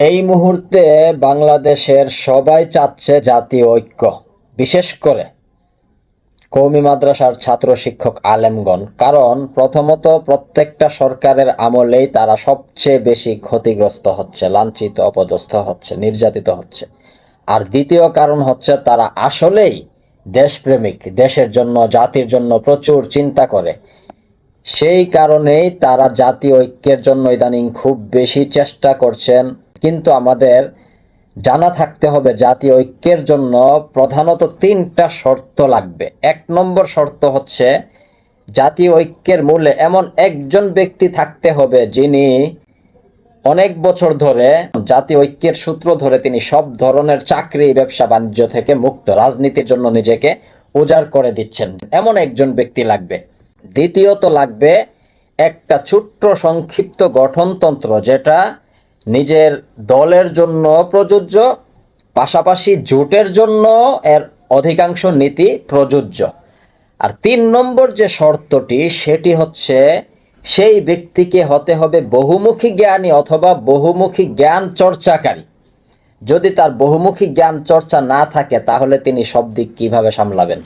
এই মুহূর্তে বাংলাদেশের সবাই চাচ্ছে জাতীয় ঐক্য, বিশেষ করে কৌমি মাদ্রাসার ছাত্র শিক্ষক আলেমগণ, কারণ প্রথমত প্রত্যেকটা সরকারের আমলেই তারা সবচেয়ে বেশি ক্ষতিগ্রস্ত হচ্ছে, লাঞ্ছিত, অপদস্থ হচ্ছে, নির্যাতিত হচ্ছে। আর দ্বিতীয় কারণ হচ্ছে তারা আসলেই দেশপ্রেমিক, দেশের জন্য, জাতির জন্য প্রচুর চিন্তা করে। সেই কারণেই তারা জাতীয় ঐক্যের জন্য ইদানিং খুব বেশি চেষ্টা করছেন। কিন্তু আমাদের জানা থাকতে হবে, জাতীয় ঐক্যের জন্য প্রধানত তিনটা শর্ত লাগবে। এক নম্বর শর্ত হচ্ছে, জাতীয় ঐক্যের মূলে এমন একজন ব্যক্তি থাকতে হবে যিনি অনেক বছর ধরে জাতীয় ঐক্যের সূত্র ধরে তিনি সব ধরনের চাকরি, ব্যবসা, বাণিজ্য থেকে মুক্ত, রাজনীতির জন্য নিজেকে উজাড় করে দিচ্ছেন। এমন একজন ব্যক্তি লাগবে। দ্বিতীয়ত লাগবে একটা ছোট্ট সংক্ষিপ্ত গঠনতন্ত্র যেটা নিজের দলের জন্য প্রযোজ্য, পাশাপাশি জোটের জন্য এর অধিকাংশ নীতি প্রযোজ্য। আর তিন নম্বর যে শর্তটি, সেটি হচ্ছে সেই ব্যক্তিকে হতে হবে বহুমুখী জ্ঞানী অথবা বহুমুখী জ্ঞান চর্চাকারী। যদি তার বহুমুখী জ্ঞান চর্চা না থাকে, তাহলে তিনি সব দিক কীভাবে সামলাবেন?